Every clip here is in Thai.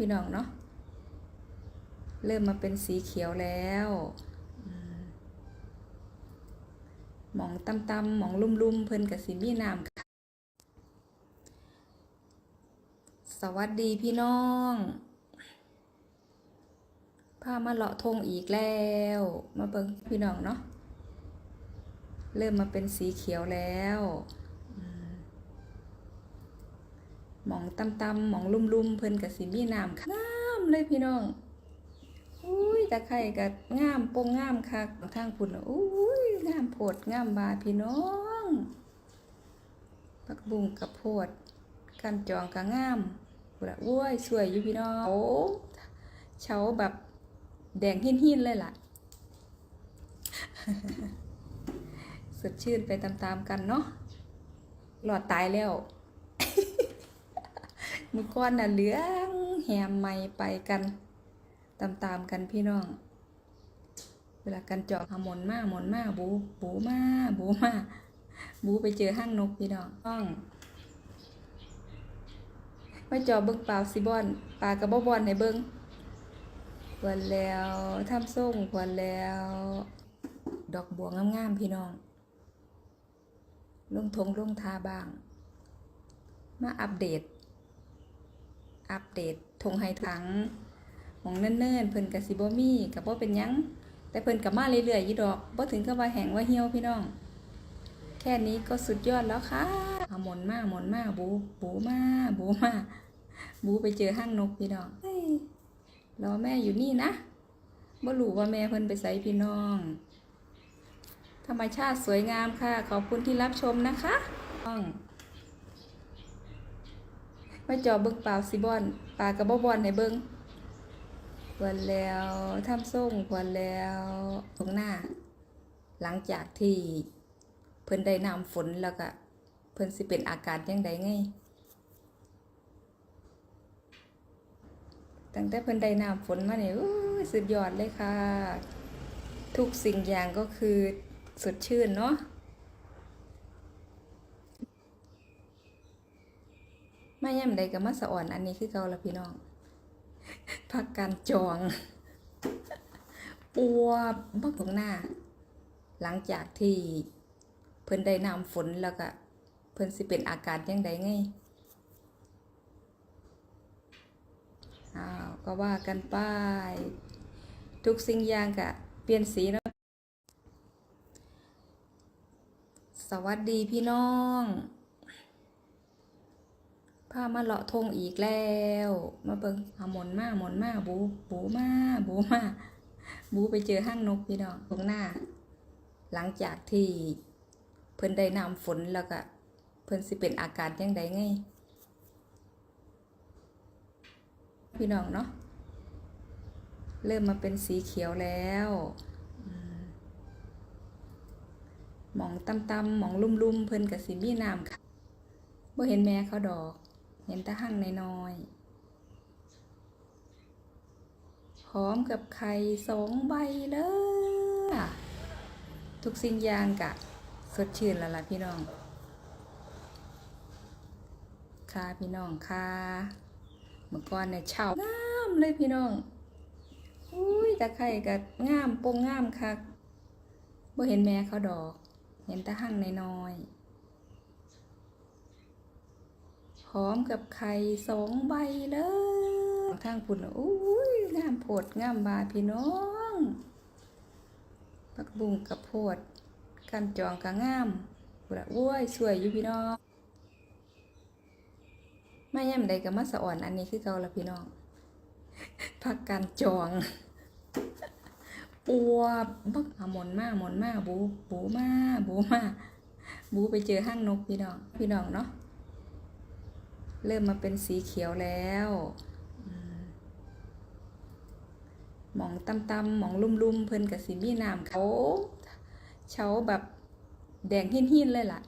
พี่น้องเนาะเริ่มมาเป็นสีเขียวแล้วมหมองตำตำๆหมองลุ่มลุ่มๆเพิ่นกับสีมีน้ำค่ะสวัสดีพี่น้องพามาเลาะทงอีกแล้ว มาเบิ่งพี่น้องเนาะเริ่มมาเป็นสีเขียวแล้วอืม หมองตำตำหมองลุ่มลุ่มๆ เพิ่นกับสีมีน้ำค่ะงามเลยพี่น้องอุ้ยตะไคร่กับงามโปงงามคักทางพุ่นอุ้ยงามโพดงามบาพี่น้องผักบุ้งกับโพดกันจองกับงามพุ่นละอุ้ยสวยอยู่พี่น้องโอ้เฉาแบบแดงหินหินเลยล่ะสดชื่นไปตามๆกันเนาะหลอดตายแล้ว มือก้อนน่ะเหลืองแหมใหม่ไปกัน ตามๆกันพี่น้อง เวลากันจาะหมนมากหมนมากบูบูมาบูมาบูไปเจอห้างนกพี่น้องต้องไม่จาะเบิ้งเปล่าสิบอนปลากระบบอนให้เบิ้งควรแล้วทำส่งควรแล้ว ดอกบัวงามๆพี่น้องลงทงลงทาบ้าง มาอัปเดต อัปเดตทงไฮถังมองเนิ่นๆเพิ่นก็สิบมี่ก็บ่เป็นยัง แต่เพิ่นก็มาเรื่อยๆยู่ดอกบ่ถึงกับว่าแหงว่าเหี่ยวพี่น้อง แค่นี้ก็สุดยอดแล้วค่ะเอาหมนมากหมนมากบูบูมากบูมากบูไปเจอห้างนกพี่น้องเรอแม่อยู่นี่นะบ่รู้ว่าแม่เพิ่นไปไสพี่น้อง ธรรมชาติสวยงามค่ะ ขอบคุณที่รับชมนะคะ น้องมาจอเบิ่งเปล่าสิบอนปลากระบบอนให้เบิ่งควรแล้วทำส่งควรแล้วตรงหน้า หลังจากที่เพิ่นได้น้ำฝนแล้วก็เพิ่นสิเป็นอากาศยังไงไงตั้งแต่เพิ่นได้น้ำฝนมาเนี่ยอู้ยสุดยอดเลยค่ะ ทุกสิ่งอย่างก็คือสดชื่นเนาะ มาย่ำใดก็มาสะอ่อน อันนี้คือเกาละพี่น้องพักการจองปัวบักตรงหน้า หลังจากที่เพิ่นได้น้ำฝนแล้วก็เพิ่นสิเป็นอากาศยังไงไงอ้าวก็ว่ากันไป ทุกสิ่งอย่างก็เปลี่ยนสีนะสวัสดีพี่น้อง พามาเลาะทงอีกแล้ว มาเบิงเอาหมอนมาหมอนมาบูบูมาบูมาบูไปเจอห้างนกพี่น้องตรงหน้า หลังจากที่เพิ่นได้น้ำฝนแล้วก็เพิ่นสิเป็นอากาศยังไงไงพี่น้องเนาะเริ่มมาเป็นสีเขียวแล้วมหมองตำตำหมองลุ่มลุ่มๆเพิ่นกับสีมีน้ำค่ะบ่เห็นแม่เขาดอก เห็นตะหั่งน้อยๆพร้อมกับไข่สองใบเลยทุกสิ่งอย่างกะสดชื่นแล้วล่ะพี่น้อง ค่ะพี่น้องค่ะเมื่อก่อนเนี่ยเช่างามเลยพี่น้องอุ้ยตะไคร่กับงามโปงงามคักบ่เห็นแม่เขาดอก เห็นตะหั่งน้อยๆ พ ร้อมกับไข่สองใบเลยทางพุ่นน่ะอุ้ยงามโพดงามบาพี่น้องผักบุ้งกับโพดกันจองกับงามพุ่นละอุ้ยสวยอยู่พี่น้องมาย่ำใดกับมาสะอ่อนอันนี้คือเกาละพี่น้องพักการจองปัวบักอาหมนมาหมนมากบูบูมากบูมากบูไปเจอห้างนกพี่น้องพี่น้องเนาะ เริ่มมาเป็นสีเขียวแล้วมหมองตำตำๆหมองลุ่มๆ เพิ่นกับสีมีน้ำเขาเฉาแบบแดงหินหินๆเลยล่ะ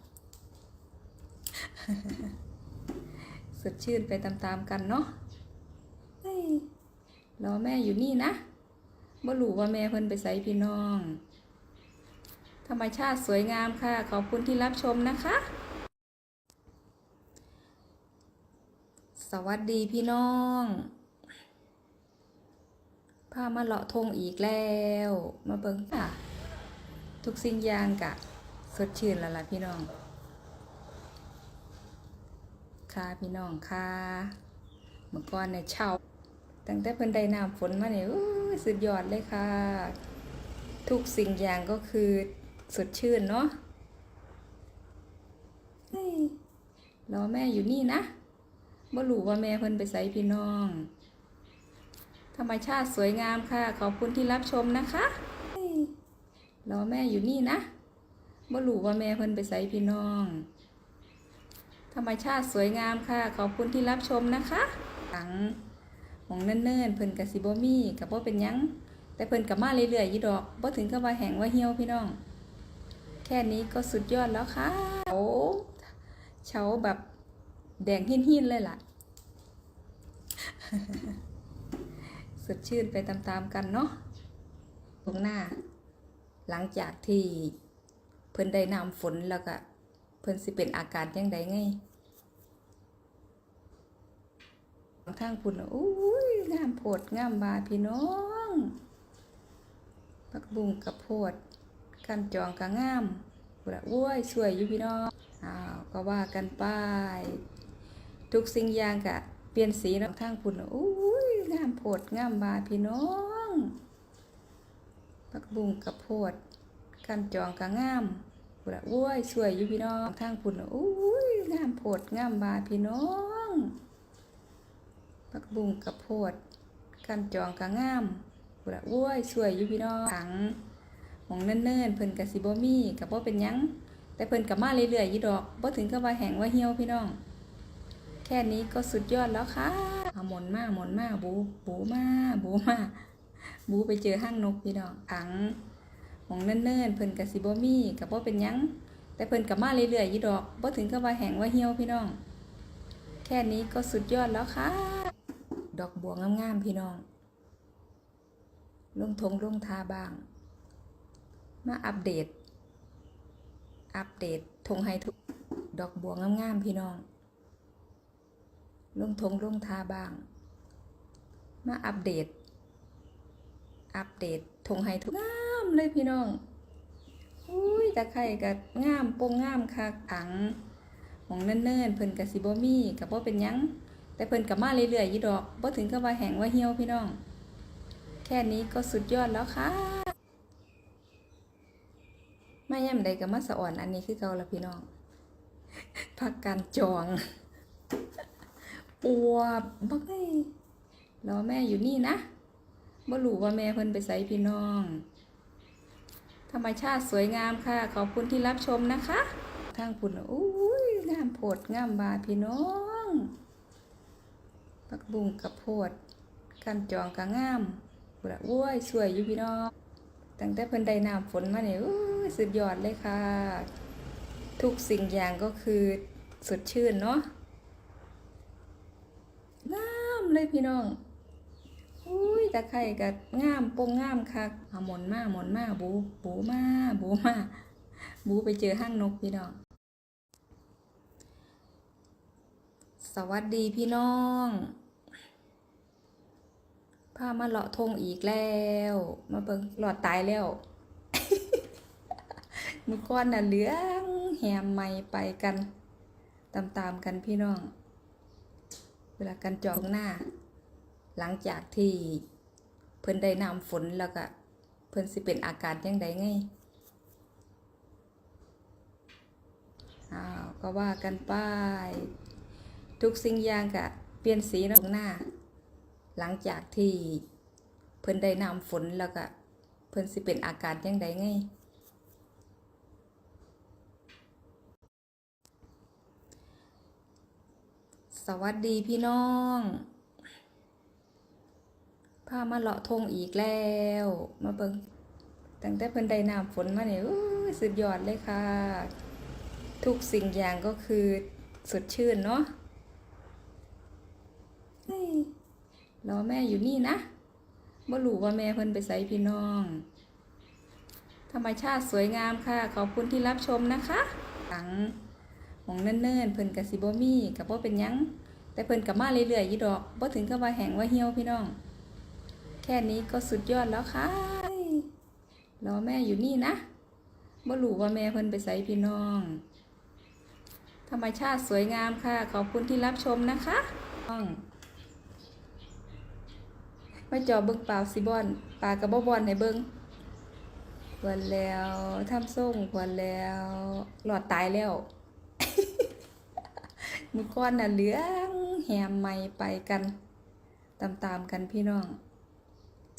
สดชื่นไปตามๆกันเนาะเรอแม่อยู่นี่นะบ่รู้ว่าแม่เพิ่นไปไสพี่น้อง ธรรมชาติสวยงามค่ะ ขอบคุณที่รับชมนะคะ สวัสดีพี่น้องพามาเลาะทงอีกแล้ว มาเบิ่งค่ะ ทุกสิ่งอย่างกะ สดชื่นแล้วล่ะพี่น้อง ค่ะพี่น้องค่ะเมื่อก่อนเนี่ยเช่าตั้งแต่เพิ่นได้น้ำฝนมาเนี่ยสุดยอดเลยค่ะ ทุกสิ่งอย่างก็คือสดชื่นเนาะเรอแม่อยู่นี่นะ บ่รู้ว่าแม่เพิ่นไปใส่พี่น้อง ธรรมชาติสวยงามค่ะ ขอบคุณที่รับชมนะคะเรอแม่อยู่นี่นะบ่รู้ว่าแม่เพิ่นไปใส่พี่น้อง ธรรมชาติสวยงามค่ะ ขอบคุณที่รับชมนะคะหลังมองเนิ่นๆเพิ่นกับสิบ่มีกับบ่เป็นยังแต่เพิ่นกับมาเรื่อยๆยู่ดอกบ่ถึงกับว่าแห้งว่าเหี่ยวพี่น้อง แค่นี้ก็สุดยอดแล้วค่ะโอ้เฉาแบบ แดงหินๆเลยล่ะ สดชื่นไปตามๆกันเนาะตรงหน้า หลังจากที่เพิ่นได้น้ำฝนแล้วก็เพิ่นสิเป็นอาการยังไงไงทางพุ่นอุ้ยงามโพดงามบาพี่น้องผักบุ้งกับโพดกันจองก็งามพุ่นละโอ้ยสวยอยู่พี่น้องอ้าวก็ว่ากันไป ทุกสิ่งอย่างกะเปลี่ยนสีเนาะทางพุ่นอุ้ยงามโพดงามบาพี่น้องผักบุ้งกับโพดกันจองก็งามพุ่นละโอ้ยสวยอยู่พี่น้องทางพุ่นอุ้ยงามโพดงามบาพี่น้องผักบุ้งกับโพดกันจองก็งามพุ่นละโอ้ยสวยอยู่พี่น้องถังหมองเนิ่นๆเพิ่นก็สิบ่มีก็บ่เป็นยังแต่เพิ่นก็มาเรื่อยๆยู่ดอกบ่ถึงกับว่าแห้งว่าเหี่ยวพี่น้อง แค่นี้ก็สุดยอดแล้วค่ะหมุนมากหมุนมากบูบูมากบูมากบูไปเจอห้างนกพี่น้องถังหมองเนิ่นๆเพิ่นก็สิบมี่ก็บ่เป็นยังแต่เพิ่นก็มาเรื่อยๆยู่ดอกบ่ถึงกับว่าแห้งว่าเหี่ยวพี่น้อง แค่นี้ก็สุดยอดแล้วค่ะ ดอกบัวงามๆพี่น้องลงทงลงทาบ้าง มาอัปเดต อัปเดตทงให้ทุกดอกบัวงามๆพี่น้อง ลงทงลงทาบ้าง มาอัปเดต อัปเดตทงให้ทุกงามเลยพี่น้องอุ้ยตะไคร่ก็งามโปงงามคักถังมองเนิ่นๆเพิ่นก็สิบมี่ก็บ่เป็นยังแต่เพิ่นก็มาเรื่อยๆอยู่ดอกบ่ถึงกับว่าแห้งว่าเหี่ยวพี่น้อง แค่นี้ก็สุดยอดแล้วค่ะมายามใดก็มาสะอ่อนอันนี้คือเกาละพี่น้องพักการจอง ปวบบักเอ้ยรอแม่อยู่นี่นะบ่รู้ว่าแม่เพิ่นไปใส่พี่น้อง ธรรมชาติสวยงามค่ะ ขอบคุณที่รับชมนะคะทางพุ่นอุ้ยงามโพดงามบาพี่น้องผักบุ้งกับโพดกันจองก็งามพุ่นละอ้ยสวยอยู่พี่น้องตั้งแต่เพิ่นได้น้ำฝนมาเนี่ยอุ้ยสุดยอดเลยค่ะ ทุกสิ่งอย่างก็คือสดชื่นเนาะงาม เลยพี่น้องอุ้ยตะไคร่กังามโปงง่ามคักเอาหมอนมาหมอนมาบูบูมาบูมาบูไปเจอห้างนกพี่น้อง สวัสดีพี่น้องพามาเลาะทงอีกแล้ว มาเบิงหลอดตายแล้วมือก้อนน่ะเหลืองแหมไม่ไปกัน ตามๆกันพี่น้อง เวลากันจองหน้า หลังจากที่เพิ่นได้น้ำฝนแล้วก็เพิ่นสิเป็นอาการยังไงไงอ้าวก็ว่ากันไป ทุกสิ่งอย่างกะเปลี่ยนสีตรงหน้า หลังจากที่เพิ่นได้น้ำฝนแล้วก็เพิ่นสิเป็นอาการยังไงไง สวัสดีพี่น้องพามาเลาะทงอีกแล้ว มาเบิงตั้งแต่เพิ่นได้น้ำฝนมาเนี่ยอู้ยสุดยอดเลยค่ะ ทุกสิ่งอย่างก็คือสดชื่นเนาะเรอแม่อยู่นี่นะบ่รู้ว่าแม่เพิ่นไปใส่พี่น้อง ธรรมชาติสวยงามค่ะ ขอบคุณที่รับชมนะคะถัง มองเนิ่นๆเพิ่นก็สิบ่มีก็บ่เป็นยังแต่เพิ่นก็มาเรื่อยๆยู่ดอกบ่ถึงกับว่าแห้งว่าเหี่ยวพี่น้อง แค่นี้ก็สุดยอดแล้วค่ะรอแม่อยู่นี่นะบ่รู้ว่าแม่เพิ่นไปใส่พี่น้อง ธรรมชาติสวยงามค่ะ ขอบคุณที่รับชมนะคะน้องมาจอเบิ่งเปล่าสิบอนปลากระบบอนให้เบิ่งควรแล้วทำส่งควรแล้ว หลอดตายแล้ว มือก้อนน่ะเหลืองแหมใหม่ไปกัน ตามๆกันพี่น้อง